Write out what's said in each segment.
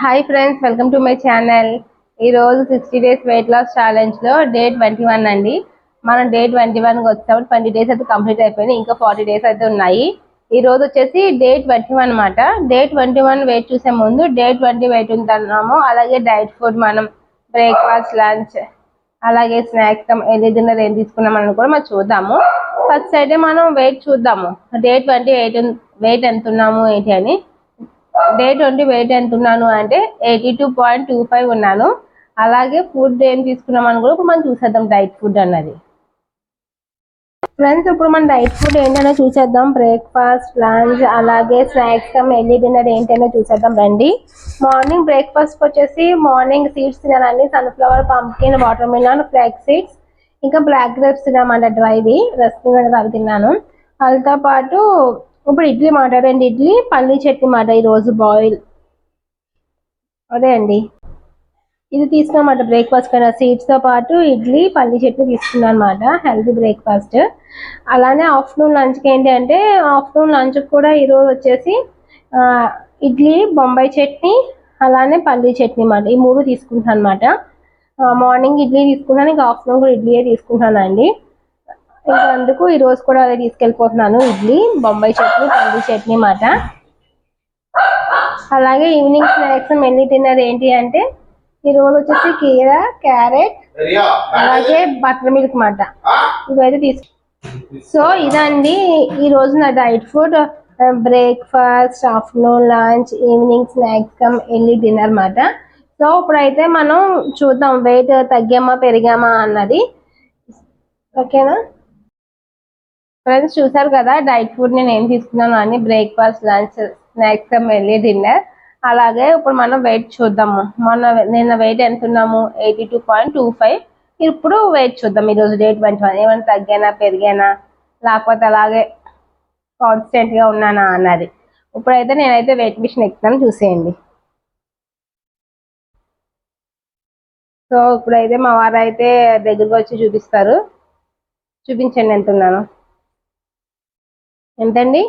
Hi friends welcome to my channel ఈ రోజు sixty days weight loss ఛాలెంజ్లో day twenty one అండి. మనం డే ట్వంటీ వన్కి వచ్చాము ట్వంటీ డేస్ అయితే కంప్లీట్ అయిపోయినాయి ఇంకా ఫార్టీ డేస్ అయితే ఉన్నాయి. ఈ రోజు వచ్చేసి డే ట్వంటీ వన్ అనమాట డే ట్వంటీ వన్ వెయిట్ చూసే ముందు డే ట్వంటీ వెయిట్ ఉంటున్నాము అలాగే డైట్ ఫుడ్ మనం బ్రేక్ఫాస్ట్ లంచ్ అలాగే స్నాక్స్ ఎన్ని డిన్నర్ ఏం తీసుకున్నామని కూడా మనం చూద్దాము. ఫస్ట్ అయితే మనం వెయిట్ చూద్దాము. డే ట్వంటీ ఎయిట్ వెయిట్ ఎంత ఉన్నాము ఏంటి అని. డే ట్వంటీ వెయిట్ ఎంత ఉన్నాను అంటే eighty two point two five ఉన్నాను. అలాగే ఫుడ్ ఏం తీసుకున్నామని కూడా ఇప్పుడు మనం చూసేద్దాం డైట్ ఫుడ్ అన్నది. ఫ్రెండ్స్ ఇప్పుడు మన డైట్ ఫుడ్ ఏంటనో చూసేద్దాం. బ్రేక్ఫాస్ట్ లంచ్ అలాగే స్నాక్స్ కమ్ ఎర్లీ డిన్నర్ ఏంటనో చూసేద్దాం రండి. మార్నింగ్ బ్రేక్ఫాస్ట్ వచ్చేసి మార్నింగ్ సీడ్స్ తినాలండి. Sunflower pumpkin watermelon flax seeds ఇంకా బ్లాక్ గ్రేప్స్ తినామంట డ్రైవి రస్కిన్ అవి తిన్నాను. వాళ్ళతో పాటు ఇప్పుడు ఇడ్లీ మాట రెండు ఇడ్లీ పల్లీ చట్నీ మాట ఈరోజు బాయిల్ అదే అండి. ఇది తీసుకున్నమాట బ్రేక్ఫాస్ట్ కన్నా సీడ్స్తో పాటు ఇడ్లీ పల్లీ చట్నీ తీసుకున్నాను అనమాట హెల్తీ బ్రేక్ఫాస్ట్ అలానే ఆఫ్టర్నూన్ లంచ్కి ఏంటి అంటే ఆఫ్టర్నూన్ లంచ్కి కూడా ఈరోజు వచ్చేసి ఇడ్లీ బొంబాయి చట్నీ అలానే పల్లీ చట్నీ అన్నమాట ఈ మూడు తీసుకుంటాను అనమాట మార్నింగ్ ఇడ్లీ తీసుకున్నాను ఇంకా ఆఫ్టర్నూన్ కూడా ఇడ్లీయే తీసుకుంటాను అండి ఇంకా అందుకు ఈ రోజు కూడా అదే తీసుకెళ్ళిపోతున్నాను ఇడ్లీ బొంబాయి చట్నీ పల్లి చట్నీ మాట. అలాగే ఈవినింగ్ స్నాక్స్ మెల్లి డిన్నర్ ఏంటి అంటే ఈ రోజు వచ్చేసి కీర క్యారెట్ అలాగే బటర్ మిల్క్ మాట. ఇవైతే తీసుకు సో ఇదండి ఈ రోజు నా diet food. Breakfast afternoon lunch evening snacks come early dinner మాట. సో ఇప్పుడైతే మనం చూద్దాం వెయిట్ తగ్గామా పెరిగామా అన్నది. ఓకేనా? ఫ్రెండ్స్ చూసారు కదా డైట్ ఫుడ్ నేను ఏం తీసుకున్నాను అని breakfast lunch snacks early dinner. అలాగే ఇప్పుడు మనం వెయిట్ చూద్దాము. మొన్న నిన్న వెయిట్ ఎంత ఉన్నాము? Eighty two point two five. ఇప్పుడు వెయిట్ చూద్దాం. ఈరోజు డేట్ ట్వంటీ వన్ ఏమైనా తగ్గానా పెరిగానా? లేకపోతే అలాగే కాన్స్టెంట్గా ఉన్నానా అన్నది. ఇప్పుడైతే నేనైతే వెయిట్ మిషన్ ఎక్కుతాను. చూసేయండి. సో ఇప్పుడైతే మా వారు అయితే దగ్గరకు వచ్చి చూపిస్తారు. చూపించండి ఎంత ఉన్నాను. ఎంతండి?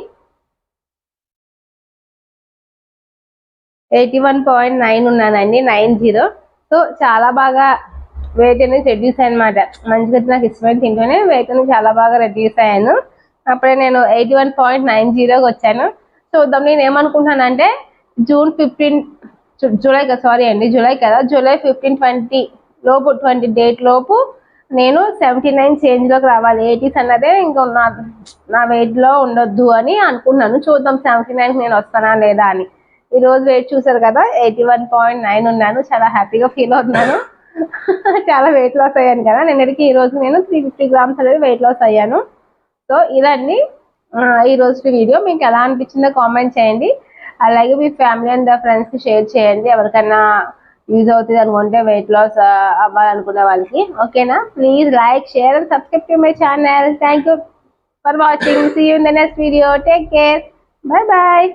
ఎయిటీ వన్ పాయింట్ నైన్ ఉన్నానండి నైన్ జీరో. సో చాలా బాగా వెయిట్ అనేది రెడ్యూస్ అయ్యనమాట మంచిగా నాకు ఇష్టమైన తింటూనే వెయిట్ అనేది చాలా బాగా రెడ్యూస్ అయ్యాను. అప్పుడే నేను ఎయిటీ వన్ పాయింట్ నైన్ జీరోకి వచ్చాను. చూద్దాం నేను ఏమనుకుంటున్నానంటే జూన్ ఫిఫ్టీన్ జూలై కదా సారీ అండి జూలై కదా జూలై ఫిఫ్టీన్ ట్వంటీ లోపు ట్వంటీ డేట్ లోపు నేను సెవెంటీ నైన్ చేంజ్లోకి రావాలి ఎయిటీస్ అన్నదే ఇంకా నా నా వెయిట్లో ఉండొద్దు అని అనుకున్నాను. చూద్దాం సెవెంటీ నైన్ నేను వస్తానా లేదా అని. ఈ రోజు వెయిట్ చూసారు కదా ఎయిటీ వన్ పాయింట్ నైన్ ఉన్నాను. చాలా హ్యాపీగా ఫీల్ అవుతున్నాను. చాలా వెయిట్ లాస్ అయ్యాను కదా. నిన్నటికి ఈ రోజు నేను త్రీ ఫిఫ్టీ గ్రామ్స్ అనేది వెయిట్ లాస్ అయ్యాను. సో ఇదండి ఈరోజు ఈ రోజు వీడియో మీకు ఎలా అనిపించిందో కామెంట్ చేయండి. అలాగే మీ ఫ్యామిలీ అండ్ ఫ్రెండ్స్కి షేర్ చేయండి. ఎవరికైనా యూజ్ అవుతుంది అనుకుంటే వెయిట్ లాస్ అవ్వాలనుకునే వాళ్ళకి. ఓకేనా please like share and subscribe to my channel thank you for watching see you in the next video take care bye bye